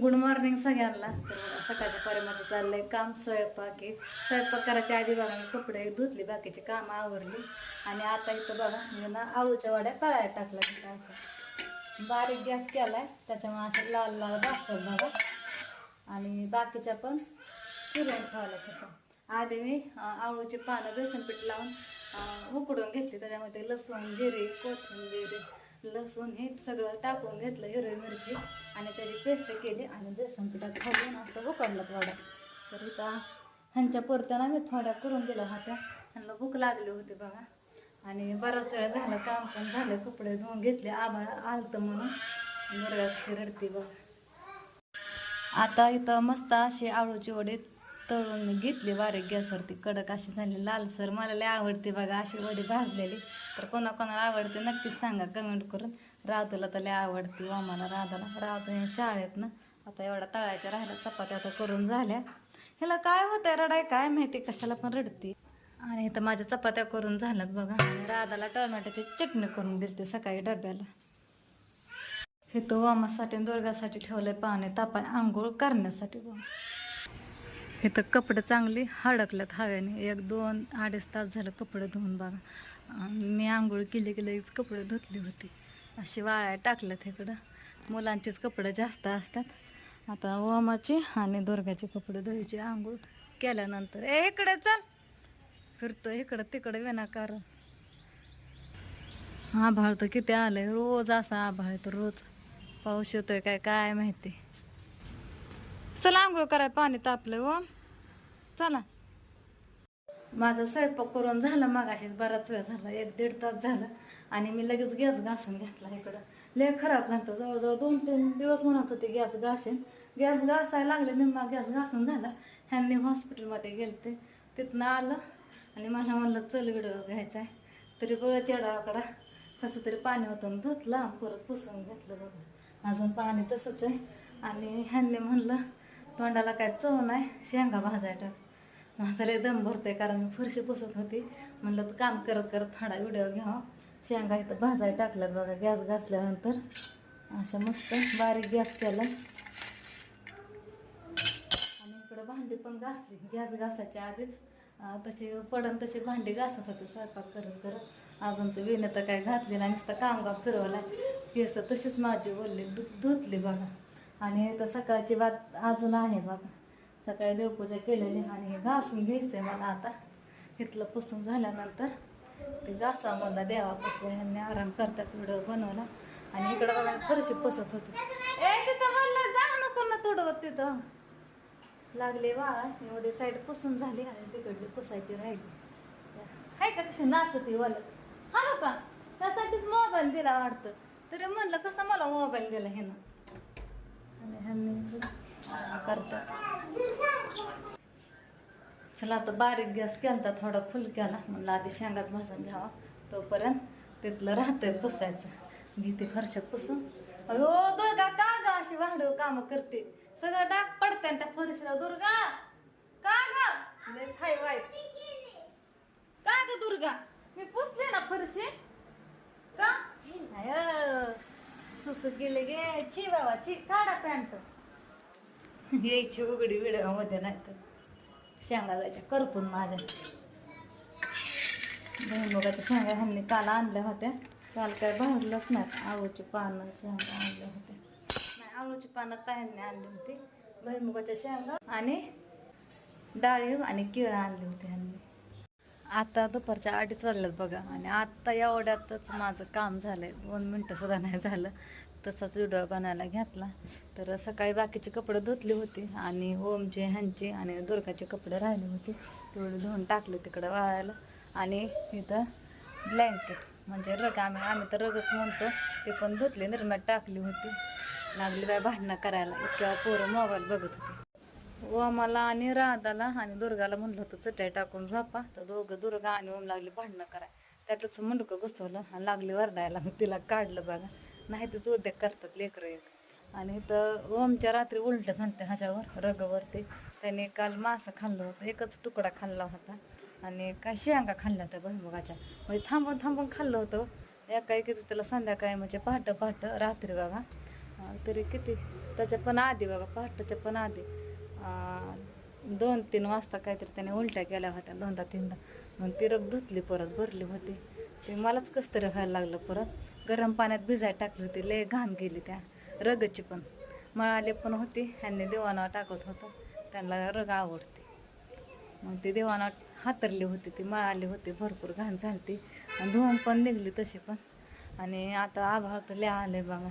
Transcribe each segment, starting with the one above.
Good morning सगळ्यांना. तर सकाळच्या पर्यंत चाललंय काम स्वयंपाक आहे. स्वयंपाक करायच्या आधी बघा मी कपडे धुतली बाकीची कामं आवरली. आणि आता इथं बघा मी ना आळूच्या वड्या तळायला टाकला तिथं असं बारीक गॅस केलाय त्याच्यामुळे अशा लाल लाल भाजतात बघा. आणि बाकीच्या पण चिरून ठेवायला तिथं आधी मी अं, आळूची पानं बेसन पीठ लावून उकडून घेतली. त्याच्यामध्ये लसूण जिरे कोथिंबीर लसूण हे सगळं टाकून घेतलं हिरवी मिरची आणि त्याची पेस्ट केली आणि बेसन पिठात घालून असं उकडलं थोडं. तर इथं ह्यांच्या पुरत्यानं मी थोड्या करून दिलं होत्या ह्यांना भूक लागली होती बघा. आणि बराच वेळ झालं काम पण झालं कपडे धुवून घेतले आभाळ आलतं म्हणून. मुरगा कशी रडती बघा. आता इथं मस्त अशी आळूची वडी तळून घेतली बारीक गॅसवरती. कडक अशी झाली लालसर. मला लय आवडते बघा अशी वडी भाजलेली. तर कोणाकोणाला आवडते नक्कीच सांगा कमेंट करून. राहतूला तर लय आवडते हो वामाला राधाला. राधू हे शाळेत ना आता एवढा तळायच्या राहिल्या चपात्या आता करून झाल्या. ह्याला काय होतंय रडाय काय माहिती कशाला पण रडते. आणि इथं माझ्या चपात्या करून झाल्यात बघा. आणि राधाला टोमॅटोची चटणी करून दिलते सकाळी डब्याला. हे तो वामासाठी दुर्गासाठी ठेवलंय पाणी तापाय आंघोळ करण्यासाठी बघा. हे तर कपडे चांगली हडकल्यात हव्याने एक दोन अडीच तास झालं कपडे धुवून बघा. मी आंघोळ केली की लगेच कपडे धुतली होती. अशी वाळ्या टाकल्या इकडं. मुलांचेच कपडे जास्त असतात. आता ओमाचे आणि दुर्गाचे कपडे धुवायचे आंघोळ केल्यानंतर. ए इकडे चल. फिरतो इकडं तिकडं विनाकारण. आभाळ तर किती आलंय. रोज असा आभाळ आहे तर रोज. पाऊस येतोय काय काय माहिती. चला आंघोळ कराय पाणी तापलंय ओम चला. माझा स्वयंपाक करून झाला मागाशीच बराच वेळ झाला एक दीड तास झाला. आणि मी लगेच गॅस घासून घेतला इकडं. लय खराब झालं जवळजवळ दोन तीन दिवस म्हणत होते गॅस घासेन. गॅस घासायला लागले निम्मा गॅस घासून झाला. ह्यांनी हॉस्पिटलमध्ये गेले ते तिथनं आलं आणि मला म्हणलं चल व्हिडिओ घ्यायचा आहे. तरी बरं चेडाकडा कसं तरी पाणी होतं धुतला परत पुसून घेतलं बघा. अजून पाणी तसंच आहे. आणि ह्यांनी म्हणलं तोंडाला काय चव नाही शेंगा भाजायला. माझा लय दम भरतोय कारण मी फरशी पुसत होती. म्हणलं तर काम करत करत थोडा व्हिडिओ घ्यावा शेंगा इथं भाजाय टाकल्यात बघा गॅस घासल्यानंतर. अशा मस्त बारीक गॅस केला. आणि इकडं भांडी पण घासली. गॅस घासायच्या आधीच तशी पडन तशी भांडी घासत होते स्वयंपाक करून करत. अजून तर विणं तर काय घातली नाही नुसतं कामगाव फिरवला केस तशीच माझी बोलली धुतली बघा. आणि तर सकाळची बात अजून आहे बघा. सकाळी देवपूजा केलेली आणि हे घासून आहे मला आता. इथलं पुसून झाल्यानंतर. ते घासा मला देवा पुसलं ह्यांनी आराम करतात व्हिडिओ बनवला. आणि इकडं बघा फरशी पुसत होती. ए तिथं म्हणलं जा नको ना तुडवत तिथं. लागले वा एवढे साईड पुसून झाली आणि तिकडली पुसायची राहिली. हाय का कशी नाचती वाल? हा ना का? त्यासाठीच मोबाईल दिला वाटतं. तरी म्हणलं कसं मला मोबाईल दिला हे ना आणि ह्यांनी करतात चला आता बारीक गॅस केलता थोडा फुल केला म्हणलं आधी शेंगाच भाजून घ्यावा. तोपर्यंत तिथलं राहतंय पुसायचं. घेते फरशात पुसून. अयो दुर्गा का ग अशी वाढव काम करते? सगळं डाग पडते त्या फरशीला दुर्गा. का ग? वाय हाय का ग दुर्गा? मी पुसले ना फरशी. का? सुसू गेले गे. छी बाबा छी काढा पॅन्ट. यायची उघडी विडवामध्ये नाही तर शेंगा जायच्या करपून माझ्या. भुईमुगाच्या शेंगा ह्यांनी काल आणल्या होत्या. काल काय भाजलंच नाही. आळूची पानं शेंगा आणल्या होत्या. नाही आळूची पानं ताईंनी आणली होती. भुईमुगाच्या शेंगा आणि डाळिंब आणि केळं आणली होती ह्यांनी. आता दुपारच्या अडीच वाजल्यात बघा. आणि आत्ता एवढ्यातच माझं काम झालंय. दोन मिनटं सुद्धा नाही झालं. तसाच व्हिडिओ बनायला घेतला. तर सकाळी बाकीचे कपडे धुतले होते आणि ओमचे ह्यांचे आणि दुर्गाचे कपडे राहिले होते. तेवढे धुवून टाकले तिकडं वाळायला. आणि इथं ब्लँकेट म्हणजे रग आम्ही आम्ही तर रगच म्हणतो. ते पण धुतले निर्म्यात टाकली होती. लागली बाय भांडणं करायला. इतक्या पोरं मोबाईल बघत होते. ओमाला आणि राधाला आणि दुर्गाला म्हणलं होतं चटई टाकून झोपा. तर दोघं दुर्गा आणि ओम लागली भांडणं कराय त्यातच मुंडकं घुसवलं आणि लागली वरडायला. मग तिला काढलं बघा. नाही तेच उद्योग करतात लेकरं एक. आणि तर ओमच्या रात्री उलट झालते ह्याच्यावर रगवरती. त्याने काल मासं खाल्लं होतं एकच तुकडा खाल्ला होता. आणि काय शेंगा खाल्ल्या होत्या भुईमुगाच्या म्हणजे थांबून थांबून खाल्लं होतं. एका एकीचं त्याला संध्याकाळी म्हणजे पहाटं पहाटं रात्री बघा. तरी किती? त्याच्या पण आधी बघा पहाटच्या पण आधी. दोन तीन वाजता काहीतरी त्याने उलट्या केल्या होत्या दोनदा तीनदा. मग ती रग धुतली परत भरली होती. ते मलाच कसं व्हायला लागलं परत. गरम पाण्यात भिजायला टाकली होती लय घाम गेली त्या रगची पण. मळाले पण होती ह्यांनी देवानावर टाकत होतं. त्यांना रग आवडते. मग ते देवाना हातरली होती ती मळाली होती भरपूर घाण झालती. आणि धुवून पण निघली तशी पण. आणि आता आभाळ तर लय आले बघा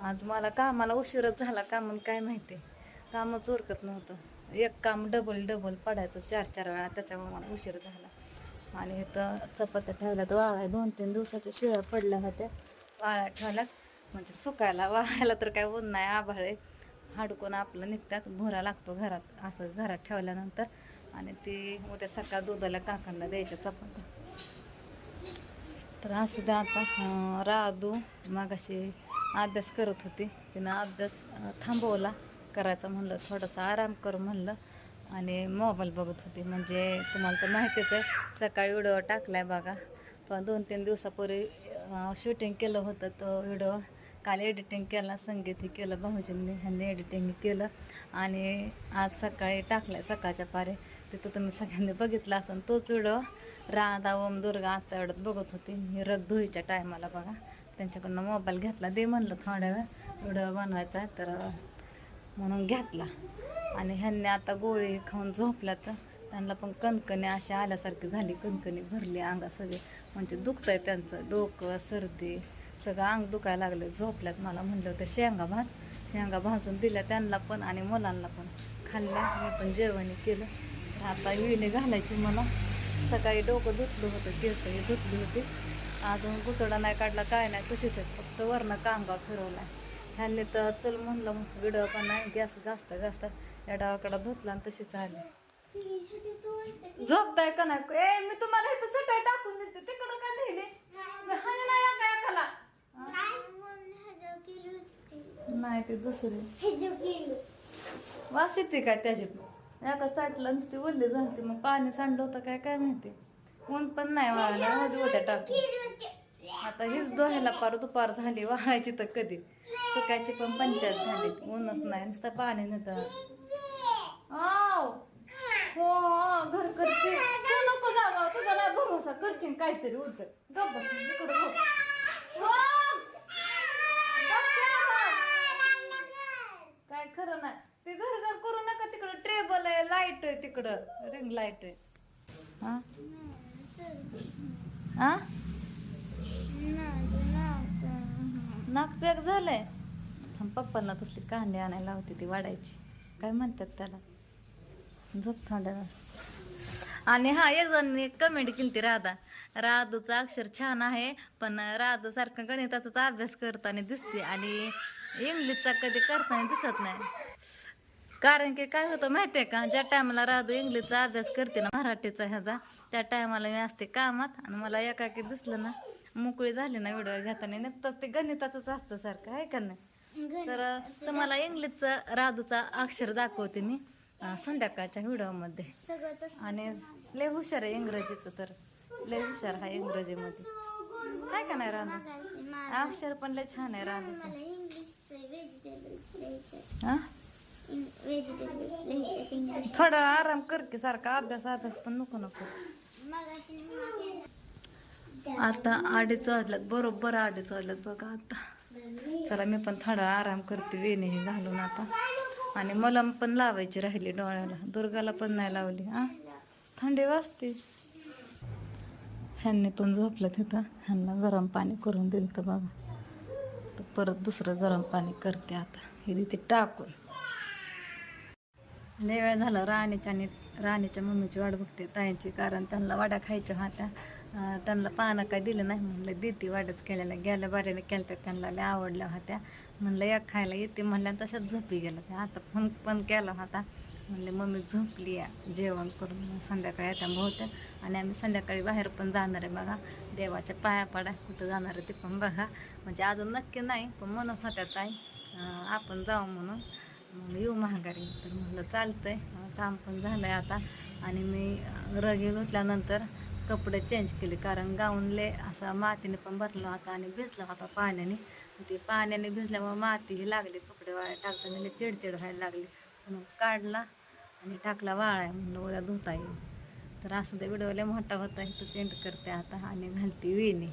आज मला कामाला उशीरच झाला का म्हणून काय माहिती. कामच उरकत नव्हतं. एक काम डबल डबल पडायचं चार चार वेळा. त्याच्यामुळे मला उशीर झाला. आणि इथं चपात्या ठेवल्यात. वाळाय दोन तीन दिवसाच्या शिळ्या पडल्या होत्या. वाळ्या ठेवल्यात. म्हणजे सुकायला वाळायला तर काय ऊन नाही आभाळ आहे. हाडकून आपलं निघतात. भुरा लागतो घरात. असं घरात ठेवल्यानंतर. आणि ती उद्या सकाळ दुधाला काकांना द्यायच्या चपात्या. तर असू द्या आता. राधू मागाशी अभ्यास करत होती. तिनं अभ्यास थांबवला. करायचा म्हणलं. थोडासा आराम कर म्हणलं. आणि मोबाईल बघत होती. म्हणजे तुम्हाला तर माहितीच आहे सकाळी व्हिडिओ टाकलाय बघा. पण दोन तीन दिवसापूर्वी शूटिंग केलं होतं. तो व्हिडिओ काल एडिटिंग केला संगीत हे केलं भाऊजींनी ह्यांनी एडिटिंग केलं. आणि आज सकाळी टाकलाय सकाळच्या पारे. तिथं तुम्ही सगळ्यांनी बघितला असेल तोच व्हिडिओ राधा ओम दुर्गा आता एवढ्यात बघत होती. मी रग धुईच्या टायमाला बघा. त्यांच्याकडनं मोबाईल घेतला. दे म्हणलं थोड्या वेळ व्हिडिओ बनवायचा आहे तर म्हणून घेतला. आणि ह्यांनी आता गोळी खाऊन झोपल्या तर त्यांना पण कणकणी अशा आल्यासारखी झाली. कणकणी भरली अंगा सगळे. म्हणजे दुखतंय त्यांचं. डोकं सर्दी सगळं अंग दुखायला लागलं. झोपल्यात मला म्हणलं होतं शेंगा भाज. शेंगा भाजून दिल्या त्यांना पण आणि मुलांना पण. खाल्ल्या. मी पण जेवण केलं. तर आता विणे घालायची मला. सकाळी डोकं धुतलं होतं. केसही धुतली होती. अजून गुतडा नाही काढला काय नाही तशीच आहे. फक्त वरनं कांगा फिरवला ह्यांनी तर चल म्हणलं व्हिडिओ पण नाही गॅस घासता घासता या डावाकडा धुतला आणि तशीच आली. झोपताय का नाही? ए मी तुम्हाला इथं चटाय टाकून देते तिकडं का नेले? नाही एका नाही ते दुसरी. वास येते काय त्याची एका साईडला ती ओली झाली मग पाणी सांडलं होतं काय काय माहिती. ऊन पण नाही वाळायला होती होत्या टाकून. आता हीच डोह्याला पार दुपार झाली वाळायची तर कधी. सुकायची पण पंचायत झाली ऊनच नाही. नुसतं पाणी नव्हतं हो घर करची तू नको जावा तुझा नाही भरोसा. करशील काहीतरी होत गप्प इकडं हो. हो. काय खरं नाही. ते घर घर करू नका तिकडं. ट्रेबल आहे लाइट आहे तिकडं. रिंग लाइट आहे. हा? हा? नाक पॅक झालंय. पप्पांना तसली कांडी आणायला होती ती वाढायची. काय म्हणतात त्याला? झोप थोड्या आणि हा एक जण एक कमेंट केली ती राधा. राधूचं अक्षर छान आहे पण राधू सारखं गणिताचाच अभ्यास करताना दिसते आणि इंग्लिशचा कधी करताना दिसत नाही. कारण की काय होतं माहितीये का? ज्या टायमाला राधू इंग्लिशचा अभ्यास करते ना मराठीचा ह्याचा त्या टायमाला मी असते कामात आणि मला एकाकी दिसलं ना मोकळी झाली ना व्हिडिओ घेताना. नाही ते गणिताचंच असतं सारखं आहे का नाही? तर तुम्हाला इंग्लिशचं राधूचा अक्षर दाखवते मी संध्याकाळच्या व्हिडिओमध्ये. आणि लय हुशार आहे इंग्रजीचं तर. लय हुशार हा इंग्रजीमध्ये. काय का नाही राधू? अक्षर पण लय छान आहे राधू. थोडा आराम कर की सारखा अभ्यास अभ्यास पण नको नको. आता अडीच वाजल्यात बरोबर अडीच वाजल्यात बघा आता. चला मी पण थोडा आराम करते वेणी घालून आता. आणि मलम पण लावायची राहिली डोळ्याला. दुर्गाला पण नाही लावली हा? थंडी वाजते. ह्यांनी पण झोपलं तिथं ह्यांना गरम पाणी करून दिलं तर बघा. तर परत दुसरं गरम पाणी करते आता. हे तिथे टाकून. लय वेळ झाला राणीच्या आणि राणीच्या मम्मीची वाट बघते ताईंची कारण त्यांना वाड्या खायच्या होत्या. त्यांना पानं काय दिलं नाही म्हणलं देते वाटत केल्याला गेल्या बाऱ्याने केल्या तर त्यांना लय आवडल्या होत्या. म्हणलं या खायला येते म्हणल्या तशाच झोपी गेलं त्या आता फोन पण केला होता. म्हणले मम्मी झोपली या जेवण करून. संध्याकाळी येत्या बहुत्या आणि आम्ही संध्याकाळी बाहेर पण जाणार आहे बघा. देवाच्या पाया पडा कुठं जाणार आहे ते पण बघा. म्हणजे अजून नक्की नाही पण म्हणत होत्या ताई आपण जाऊ म्हणून. मग येऊ महागारी तर म्हणलं चालतंय काम पण झालं आहे आता. आणि मी रगी धुतल्यानंतर कपडे चेंज केले. कारण गाऊनले असा मातीने पण भरला होता आणि भिजला होता पाण्याने. ते पाण्याने भिजल्यामुळे माती लागली. कपडे वाळ्या टाकताना म्हणजे चिडचिड व्हायला लागली. म्हणून काढला आणि टाकला वाळाय म्हणलं उद्या धुता येईल. तर असं ते व्हिडिओ मोठा होता. इथं चेंज करते आता आणि घालते वेणी.